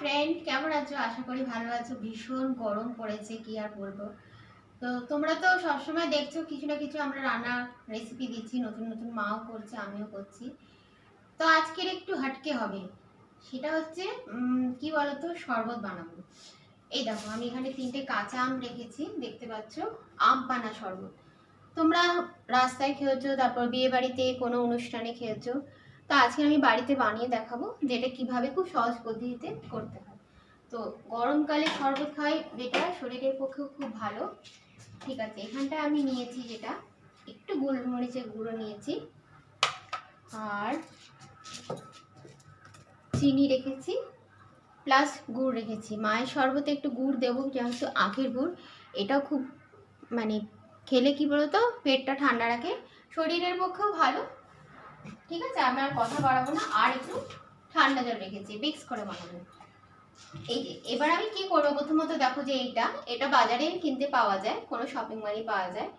Friend কেমন আছো? আশা করি ভালো আছো। ভীষণ গরম পড়েছে, কি আর বলব? তো তোমরা তো সবসময় দেখছ, কিছু না কিছু আমরা রান্না রেসিপি দিচ্ছি, নতুন নতুন মাও করছে, আমিও করছি। তো আজকের একটু হাটকে হবে। সেটা হচ্ছে কি বলতো? শরবত বানাবো। এই দেখো, আমি এখানে তিনটে কাঁচা আম রেখেছি, দেখতে পাচ্ছ? আম পানা শরবত। তোমরা রাস্তায় খেয়েছো, তারপর বিয়ে বাড়িতে কোনো অনুষ্ঠানে খেয়েছো তো আজকে আমি বাড়িতে বানিয়ে দেখাবো যেটা কীভাবে খুব সহজ পদ্ধতিতে করতে হয়। তো গরমকালে শরবত খাই যেটা শরীরের পক্ষেও খুব ভালো। ঠিক আছে, এখানটায় আমি নিয়েছি যেটা, একটু গোলমরিচের গুঁড়ো নিয়েছি। আর চিনি রেখেছি প্লাস গুড় রেখেছি। মায়ের শরবতে একটু গুড় দেবো, যেহেতু আখের গুড়, এটাও খুব মানে খেলে কি বলতো, পেটটা ঠান্ডা রাখে। শরীরের পক্ষেও ভালো ঠিক আছে? আমি আর কথা বাড়াবো না। আর একটু ঠান্ডা জল রেখেছি মিক্স করে বানাবো। এই যে, এবার আমি কি করব? প্রথমত দেখো যে এইটা, এটা বাজারে কিনতে পাওয়া যায়, কোনো শপিং মলে পাওয়া যায়।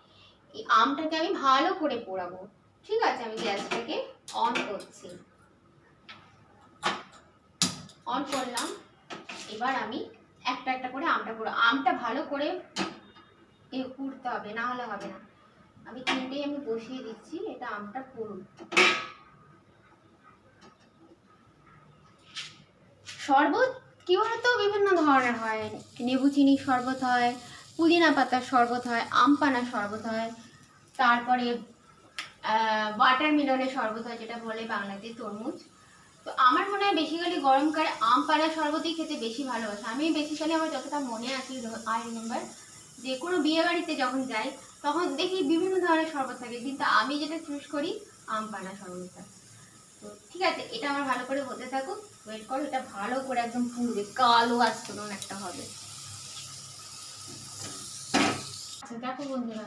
এই আমটাকে আমি ভালো করে পোড়াবো। ঠিক আছে? আমি গ্যাসটাকে অন করছি। অন করলাম। এবার আমি একটা একটা করে আমটা পুরো আমটা ভালো করে এ পুড়তে হবে, না হলে হবে না। আমি তিনটেই আমি বসিয়ে দিচ্ছি, এটা আমটা পুরুন শরবত কি বলতো? বিভিন্ন ধরনের হয়। লেবু চিনির শরবত হয়, পুদিনা পাতার শরবত হয়, আম পানার শরবত হয়, তারপরে ওয়াটার মিলনের শরবত হয়, যেটা বলে বাংলাতে তরমুজ। তো আমার মনে হয় বেসিক্যালি গরমকালে আম পানার শরবতই খেতে বেশি ভালোবাসে। আমি বেসিক্যালি আমার যতটা মনে আছে আই রিমেম্বার যে কোনো বিয়ে বাড়িতে যখন যাই, তখন দেখি বিভিন্ন ধরনের শরবত থাকে। কিন্তু আমি যেটা চুজ করি, আম পানা শরবতটা। ঠিক আছে, এটা আমার ভালো করে হতে থাকুক। ওয়েট করো, এটা ভালো করে একদম পুড়বে, কালো আস্তরণ একটা হবে। আচ্ছা দেখো বন্ধুরা,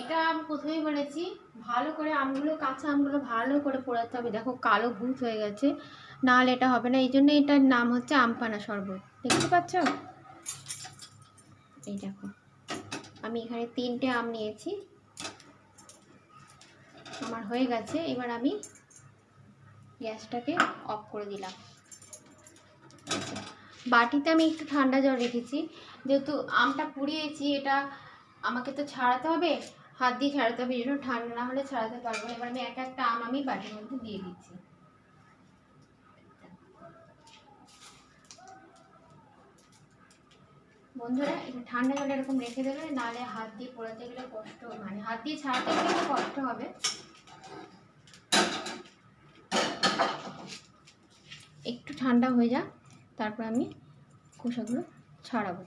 এটা আমি প্রথমেই বলেছি, ভালো করে আমগুলো, কাঁচা আমগুলো ভালো করে পোড়াতে হবে। দেখো, কালো ভূত হয়ে গেছে, নাহলে এটা হবে না। এই জন্য এটার নাম হচ্ছে আমপানা শরবত। দেখতে পাচ্ছ? এই দেখো, আমি এখানে তিনটে আম নিয়েছি। আমার হয়ে গেছে, এবার আমি গ্যাসটাকে অফ করে দিলাম। বাটিতে আমি একটু ঠান্ডা জল রেখেছি। যেহেতু আমটা পুড়িয়েছি, এটা আমাকে তো ছাড়াতে হবে, হাত দিয়ে ছাড়াতে হবে, এই ঠান্ডা না হলে ছাড়াতে পারব না। এবার আমি এক একটা আম আমি বাটির মধ্যে দিয়ে দিচ্ছি। বন্ধুরা, একটু ঠান্ডা জলে এরকম রেখে দেবে, নাহলে হাত দিয়ে পোড়াতে গেলে কষ্ট মানে হাত দিয়ে ছাড়াতে গেলে কষ্ট হবে। একটু ঠান্ডা হয়ে যাক, তারপর আমি খোসাগুলো ছাড়াবো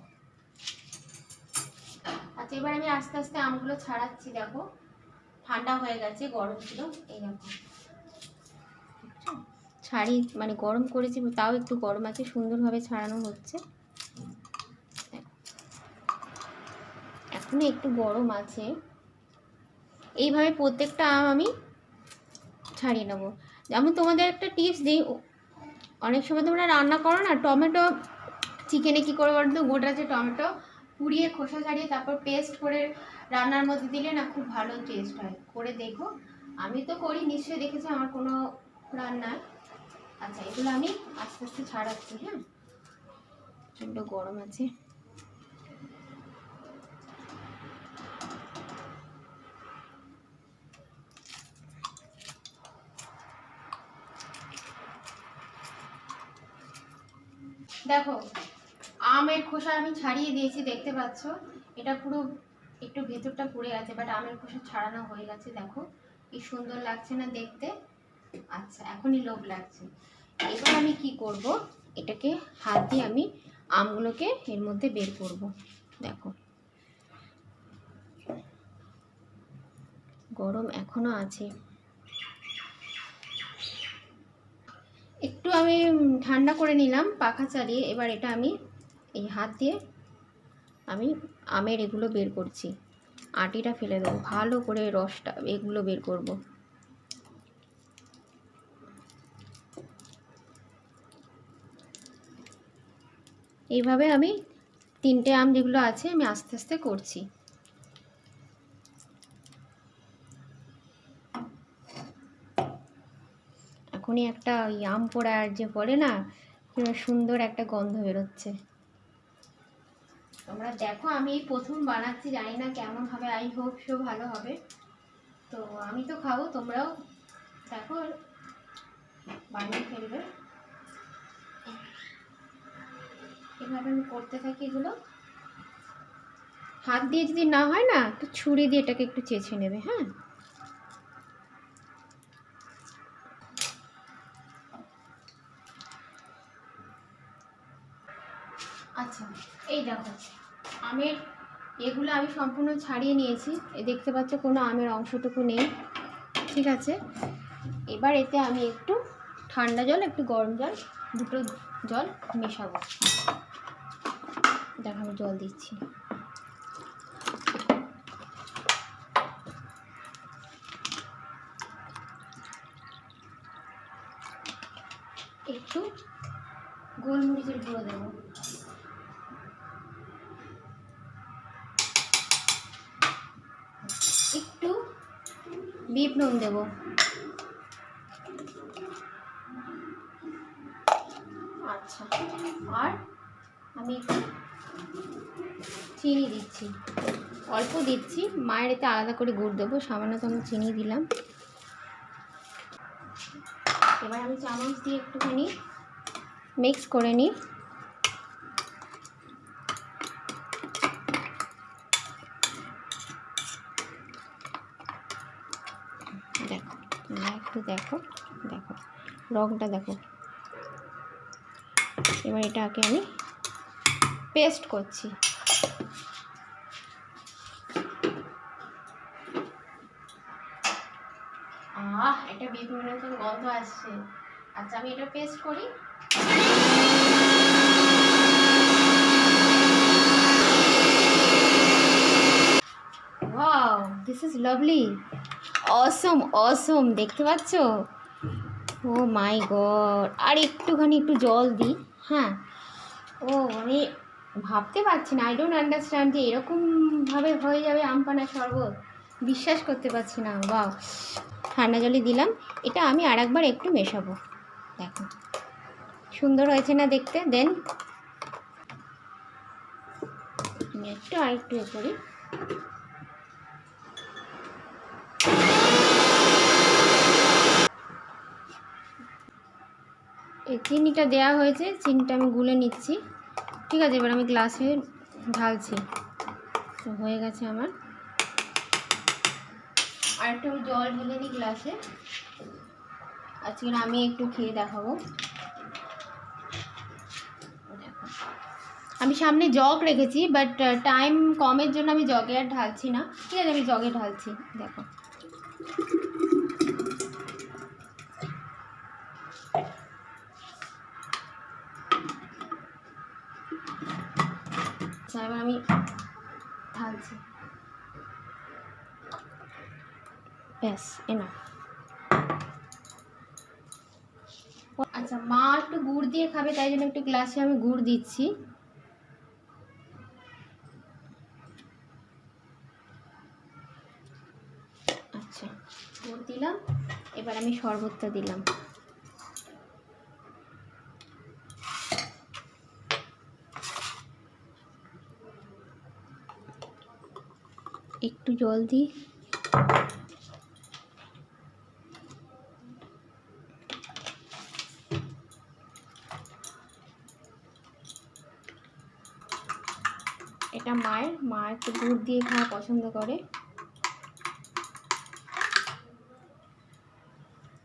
আচ্ছা এবার আমি আস্তে আস্তে আমগুলো ছাড়াচ্ছি, দেখো ঠান্ডা হয়ে গেছে, গরম ছিল, এই দেখো? ছাড়ি মানে গরম করেছি, তাও একটু গরম আছে, সুন্দরভাবে ছাড়ানো হচ্ছে দেখো। এখনও একটু গরম আছে এইভাবে প্রত্যেকটা আম আমি ছাড়িয়ে নেব যেমন তোমাদের একটা টিপস দিই অনেক সময় তোমরা রান্না করো না, টমেটো চিকেনে কী করে বলতো গোটা যে টমেটো পুড়িয়ে খোসা ছাড়িয়ে তারপর পেস্ট করে রান্নার মধ্যে দিলে না খুব ভালো টেস্ট হয়। করে দেখো। আমি তো করি, নিশ্চয়ই দেখেছি আমার কোনো রান্নায় আচ্ছা এগুলো আমি আস্তে আস্তে ছাড়াচ্ছি হ্যাঁ? প্রচণ্ড গরম আছে। দেখো, আমের খোসা আমি ছাড়িয়ে দিয়েছি, দেখতে পাচ্ছ? এটা পুরো একটু ভেতরটা পুড়ে আছে বাট আমের খোসা ছাড়ানো হয়ে গেছে, দেখো। কি সুন্দর লাগছে না দেখতে? আচ্ছা এখনই লোভ লাগছে। এবার আমি কি করব? এটাকে হাত দিয়ে আমি আমগুলোকে এর মধ্যে বের করব, দেখো। গরম এখনও আছে একটু আমি ঠান্ডা করে নিলাম, পাখা চালিয়ে। এবার এটা আমি এই হাত দিয়ে আমি আমের এগুলো বের করছি। আটিটা ফেলে দেবো, ভালো করে রসটা, এগুলো বের করব। এইভাবে আমি তিনটে আম যেগুলো আছে আমি আস্তে আস্তে করছি। এখনই একটা ওই আম পোড়ার যে বলে না সুন্দর একটা গন্ধ বেরোচ্ছে। তোমরা দেখো, আমি এই প্রথম বানাচ্ছি, জানি না কেমন হবে। আই হোপ সো ভালো হবে। তো আমি তো খাব, তোমরাও দেখো, বানিয়ে ফেলবে। এভাবে আমি করতে থাকি এগুলো। হাত দিয়ে যদি না হয় না, তো ছুরি দিয়ে এটাকে একটু চেঁচে নেবে হ্যাঁ? আচ্ছা এই দেখো। আমের এগুলো আমি সম্পূর্ণ ছাড়িয়ে নিয়েছি। এ দেখতে পাচ্ছ কোনো আমের অংশটুকু নেই। ঠিক আছে? এবার এতে আমি একটু ঠান্ডা জল, একটু গরম জল, দুটো জল মেশাবো। দেখো, আমি জল দিচ্ছি। একটু গোলমরিচের গুঁড়ো দেবো। বিট নুন দেবো। আচ্ছা আর? আমি একটু চিনি দিচ্ছি। অল্প দিচ্ছি মায়ের এতে আলাদা করে গুড় দেবো সামান্যতম চিনি দিলাম। এবার আমি চামচ দিয়ে একটুখানি মিক্স করে নিই দেখো তোমরা একটু দেখো দেখো রংটা দেখো। এবার এটাকে আমি পেস্ট করছি। আহ, এটা বিভিন্ন রকম গন্ধ আসছে। আচ্ছা আমি এটা পেস্ট করি। This is lovely awesome awesome দেখতে পাচ্ছ? ও মাই গড আর একটুখানি একটু জল দিই হ্যাঁ? ও, আমি ভাবতে পারছি না। আই ডোন্ট আন্ডারস্ট্যান্ড যে এরকমভাবে হয়ে যাবে আমপানা শরবত। বিশ্বাস করতে পারছি না। বাও ঠান্ডা জলে দিলাম। এটা আমি আর একবার একটু মেশাবো। দেখো। সুন্দর হয়েছে না দেখতে? দেন একটু আর একটু করি। এই চিনিটা দেওয়া হয়েছে, চিনিটা আমি গুলে নিচ্ছি। ঠিক আছে, এবার আমি গ্লাসে ঢালছি। তো হয়ে গেছে আমার। আর একটু জল ঢেলে নিই গ্লাসে। আজকে আমি একটু খেয়ে দেখাবো। দেখো। আমি সামনে জগ রেখেছি, বাট টাইম কমের জন্য আমি জগে আর ঢালছি না। ঠিক আছে, আমি জগে ঢালছি, দেখো। ব্যাস এনা আচ্ছা মা একটু গুড় দিয়ে খাবে, তাই জন্য একটু গ্লাসে আমি গুড় দিচ্ছি। আচ্ছা গুড় দিলাম, এবার আমি শরবতটা দিলাম। একটু জল দিই। এটা মায়ের, মা একটু গুড় দিয়ে খাওয়া পছন্দ করে।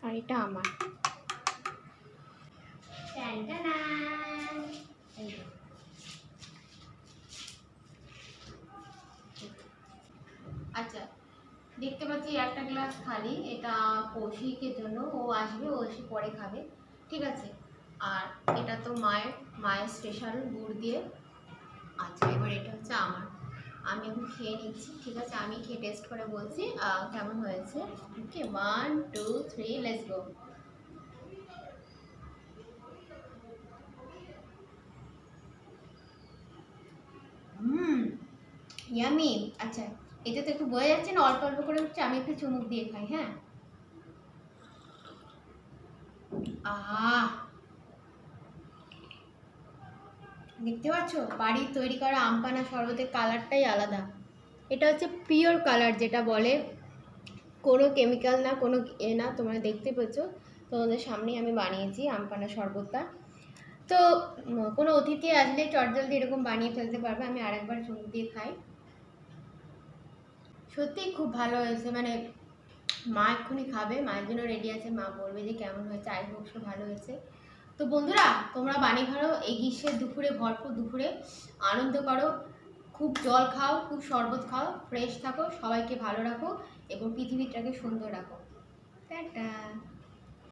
আর এটা আমার। আচ্ছা দেখতে পাচ্ছি একটা গ্লাস খালি, এটা কৌশিকের জন্য। ও আসবে, ও এসে পরে খাবে। ঠিক আছে? আর এটা তো মায়ের মায়ের স্পেশাল গুড় দিয়ে আচ্ছা এবার এটা হচ্ছে আমার। আমি এখন খেয়ে নিচ্ছি, ঠিক আছে? আমি খেয়ে টেস্ট করে বলছি কেমন হয়েছে? Okay one two three let's go yummy আচ্ছা এটা তো একটু বোঝা যাচ্ছে না, অল্প অল্প করে হচ্ছে, আমি একটু চুমুক দিয়ে খাই হ্যাঁ? আহ দেখতে পাচ্ছ? বাড়ির তৈরি করা আমপানা শরবতের কালারটাই আলাদা। এটা হচ্ছে পিওর কালার যেটা বলে। কোনো কেমিক্যাল না, কোনো এ না, তোমরা দেখতে পেয়েছ। তোমাদের সামনেই আমি বানিয়েছি আমপানা শরবতটা। তো কোনো অতিথি আসলে চটজলদি এরকম বানিয়ে ফেলতে পারবে, আমি আরেকবার চুমুক দিয়ে খাই। সত্যিই খুব ভালো হয়েছে মানে মা এক্ষুনি খাবে, মায়ের জন্য রেডি আছে, মা বলবে যে কেমন হয়েছে, আই হোক ভালো হয়েছে। তো বন্ধুরা, তোমরা বানিয়ে ঘরো এই গ্রীষ্মের দুপুরে ভরপুর দুপুরে আনন্দ করো, খুব জল খাও, খুব শরবত খাও ফ্রেশ থাকো, সবাইকে ভালো রাখো এবং পৃথিবীটাকে সুন্দর রাখো। টাটা।